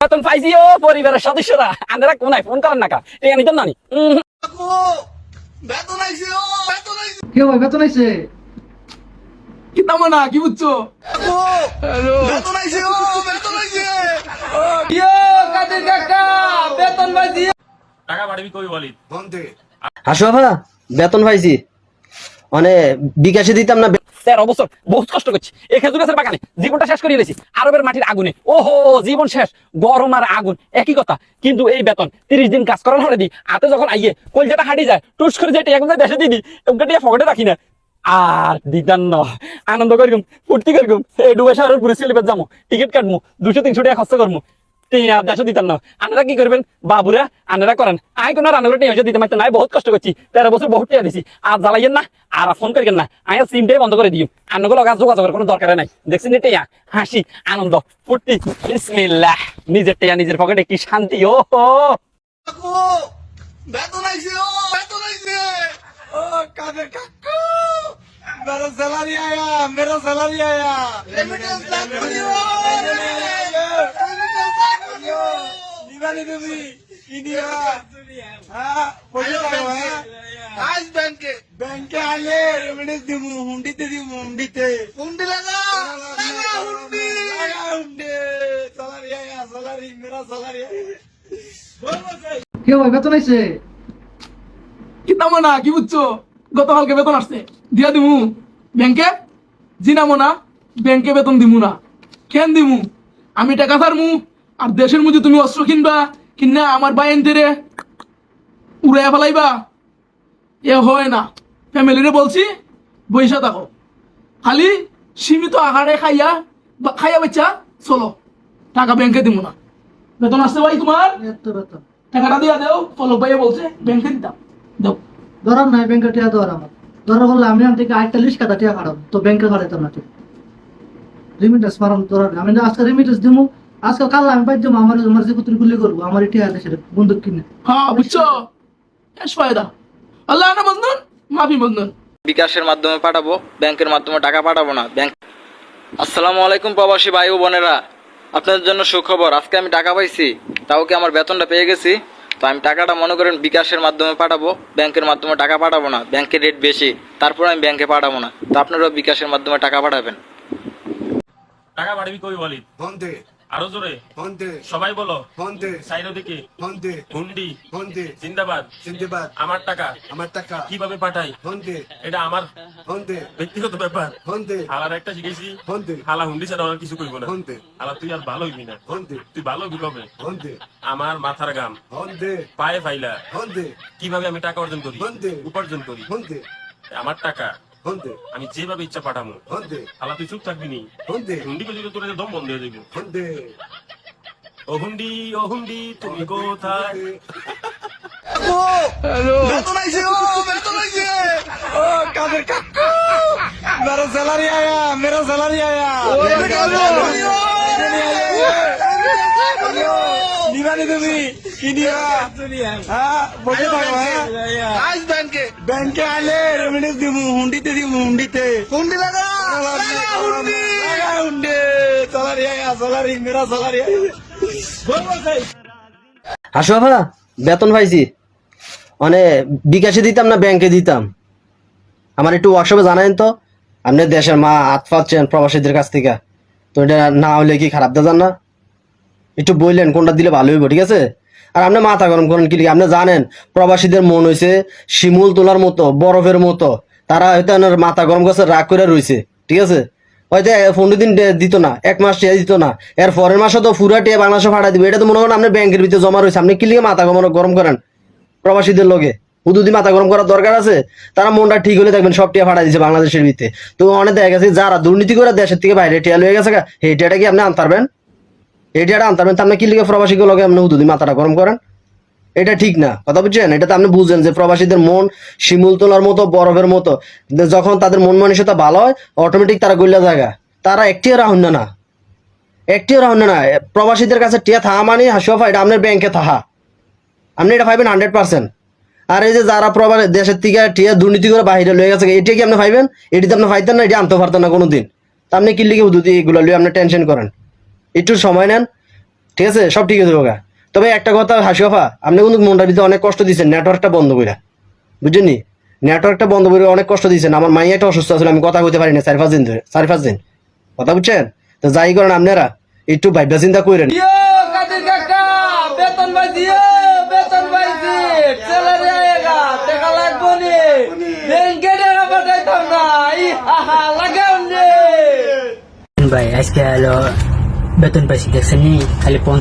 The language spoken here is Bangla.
বেতন পাইছি ও পরিবারের সদস্যরা। আন্দারা কোনায় ফোন করেন না কা। টিয়া নিতেন নানি। বেতন আইছে ও বেতন আইছে কে ভাই বেতন আইছে? কি তামো না কি বুঝছ? বেতন আইছে ও বেতন আইছে। ইয়ে কাদের কাকা? বেতন পাইছি। টাকা পাঠাবি কই বলি? বন্ধে। হাসু বাবা বেতন পাইছি। মানে বিকাশে দিতাম না তেরো বছর বহুত কষ্ট করছি। খেজুর গাছের বাগানে জীবনটা শেষ করিয়ে দিয়েছি। আরবের মাটির আগুনে। ওহো, জীবন শেষ। গরম আর আগুন, একই কথা। কিন্তু এই বেতন, তিরিশ দিন কাজ করার দি, হাতে যখন আইয়ে কলজাটা হাঁটি যায়, টুস করে যেটা এখন দেশে দিদি ওকে টিয়া ফকেটে রাখি না। আর দিতাম না, আনন্দ করিম, ফুর্তি এই ডুবে পুলিশ সিলিপের যাব টিকিট কাটবো দুশো তিনশো টাকা খরচ করব টিয়া দেশে দিতাম না আপনারা কি করবেন বাবুরা আনারা করেন আই কোনো রান্না করে টিয়া দিতে পারতেন নাই বহুত কষ্ট করছি তেরো বছর বহুত টিয়া দিছি আর জ্বালাইয়েন না আর ফোন করিয়েন না আয়া সিমটাই বন্ধ করে দিও আন্নগুলো লগা যোগাযোগের কোনো দরকার নাই দেখছেন টিয়া হাসি আনন্দ ফুর্তি বিসমিল্লাহ নিজের টিয়া নিজের পকেটে কি শান্তি ও হো কাকু বেতন আইছে ও বেতন আইছে ও কাদের কাকু मेरा सैलरी आया मेरा सैलरी आया रेमिटेंस लाख দিবানি তুমি ইন্ডিয়া হ্যাঁ। আজ ব্যাংকে। ব্যাংকে আলে দিব হুন্ডিতে দিব হুন্ডিতে। হুন্ডি লাগা? হুন্ডি। লাগা হুন্ডি। আয়া স্যালারি মেরা স্যালারি কে ভাই বেতন আইছে কি তামো না কি বুঝছ? গতকালকে বেতন আসছে দিয়া দিমু। ব্যাংকে? জিনামো না ব্যাংকে বেতন দিমু না। কেন দিমু? আমি টাকা ছাড়মু। আর দেশের মধ্যে তুমি অস্ত্র কিনবা কিনা আমার বাইন তেরে উড়াইয়া ফেলাইবা। এ হয় না। ফ্যামিলিরে বলছি বৈশা থাকো। খালি সীমিত আহারে খাইয়া বা খাইয়া বেচা চলো। টাকা ব্যাংকে দিব না। বেতন আসছে ভাই তোমার? টাকাটা দিয়া দেও। ফলক ভাইয়া বলছে ব্যাংকে দিতাম। দাও। ধরার নাই ব্যাংকে টিয়া দেওয়ার আমার। ধরা হলে আমি আন থেকে আটটা লিস্ট কাটা টিয়া খাড়াম তো ব্যাংকে খাড়াইতাম না ঠিক। রিমিটেন্স মারাম ধরার আমি না আজকে রিমিটেন্স দিমু আজকে কাল আমি পাই যাব আমার আমার যে পুত্র গুলি করব আমার টিয়া দেশের বন্দুক কিনে। হ্যাঁ বুঝছ? ফায়দা আল্লাহ না বন্ধন মাফি বন্ধন। বিকাশের মাধ্যমে পাঠাবো ব্যাংকের মাধ্যমে টাকা পাঠাবো না ব্যাংক আসসালামু আলাইকুম প্রবাসী ভাই ও বোনেরা। আপনাদের জন্য সুখবর আজকে আমি টাকা পাইছি তাও কি আমার বেতনটা পেয়ে গেছি? তো আমি টাকাটা মনে করেন বিকাশের মাধ্যমে পাঠাবো ব্যাংকের মাধ্যমে টাকা পাঠাবো না ব্যাংকের রেট বেশি তারপর আমি ব্যাংকে পাঠাবো না। তো আপনারাও বিকাশের মাধ্যমে টাকা পাঠাবেন। টাকা পাঠাবি কই বলি? বন্ধে আরও জোরে। সবাই বলো। বন্ধে হুন্ডি। জিন্দাবাদ। জিন্দাবাদ। আমার টাকা। আমার টাকা। কীভাবে পাঠাই? বন্ধে এটা আমার বন্ধে ব্যক্তিগত ব্যাপার। বন্ধে হালার একটা শিখেছি। বন্ধে হালা হুন্ডি ছাড়া আর কিছু করব না। বন্ধে হালা তুই আর ভালো হইবি না বন্ধে তুই ভালো হইবি কবে বন্ধে আমার মাথার গাম বন্ধে পায়ে ফাইলা। বন্ধে কীভাবে আমি টাকা অর্জন করি? বন্ধে। উপার্জন করি? বন্ধে আমার টাকা। আমি যেভাবে ইচ্ছা পাঠাবো আলা তুই চুপ থাকবি হুন্ডি কে যদি তোর দম বন্ধ হয়ে যাবে ও হুন্ডি ও হুন্ডি তুমি কোথায়? মেরা স্যালারি আয়া মেরা স্যালারি আয়া। দিবানি তুমি? হ্যাঁ বসে থাকো হ্যাঁ। আজ ব্যাংকে ব্যাংকে আলে দিব হুন্ডিতে দিব হুন্ডিতে। হুন্ডি লাগা লাগা হুন্ডি। লাগা হুন্ডি। মেরা হাসু বাবা বেতন পাইছি। মানে বিকাশে দিতাম না ব্যাংকে দিতাম? আমার একটু ওয়ার্কশপে জানাইন তো আপনি দেশের মা হাত পাচ্ছেন প্রবাসীদের কাছ থেকে। তো এটা না হলে কি খারাপ? দেখান না। একটু বললেন কোনটা দিলে ভালো হইব ঠিক আছে? আর আপনি মাথা গরম করেন কি আপনি জানেন প্রবাসীদের মন হয়েছে শিমুল তোলার মতো বরফের মতো। তারা হয়তো মাথা গরম করছে রাগ করে রয়েছে ঠিক আছে? হয়তো পনেরো দিন দিত না এক মাস টিয়া দিত না। এর পরের মাসে তো ফুরা টিয়া বাংলাদেশে ফাটা দিবে। এটা তো মনে করেন আপনি ব্যাংকের ভিতরে জমা রয়েছে। আপনি কি লিগে মাথা গরম গরম করেন প্রবাসীদের লোকে উদুদি মাথা গরম করার দরকার আছে? তারা মনটা ঠিক হলে দেখবেন সব টিয়া ফাটা দিচ্ছে বাংলাদেশের ভিতরে তো অনেক দেখা গেছে যারা দুর্নীতি করে দেশের থেকে বাইরে টিয়া লয়ে গেছে গা, এই টিয়াটা কি আপনি আনতে পারবেন? এই টিয়াটা আনতে পারবেন আপনি কি লিখে প্রবাসীকে লগে আপনি উদুদি মাথাটা গরম করেন? এটা ঠিক না। কথা বুঝছেন? এটা তো আপনি বুঝছেন যে প্রবাসীদের মন শিমুল তোলার মতো, বরফের মতো। যখন তাদের মন মানসিকতা ভালো হয় অটোমেটিক তারা গইলা জায়গা। তারা একটিও রাহুন না। একটিও রাহুন না। প্রবাসীদের কাছে টিয়া থাহা মানে হাসিয়া এটা আপনার ব্যাংকে থাহা। আপনি এটা পাইবেন হান্ড্রেড পার্সেন্ট আর এই যে যারা প্রবাস, দেশের থেকে টিয়া দুর্নীতি করে বাইরে লয়ে গেছে, এটা কি আপনি পাইবেন? এটি তো আপনি পাইতেন না, এটি আনতে পারতেন না কোনোদিন। তা আপনি কি লিখে এগুলো লিয়ে আপনি টেনশন করেন? একটু সময় নেন। ঠিক আছে? সব ঠিক আছে গা। তবে একটা কথা হাসি অফা আপনি কিন্তু মনটার ভিতরে অনেক কষ্ট দিচ্ছেন নেটওয়ার্কটা বন্ধ করে বুঝছেন নি? নেটওয়ার্কটা বন্ধ করে অনেক কষ্ট দিচ্ছেন আমার মাইয়া একটা অসুস্থ আছিল আমি কথা কইতে পারি না চার পাঁচ দিন ধরে চার পাঁচ দিন। কথা বুঝছেন? তো যাই করেন আপনারা একটু ভাইবা চিন্তা করেন ভাই আজকে হলো বেতন পাইছি দেখছেন নি খালি পঞ্চাশ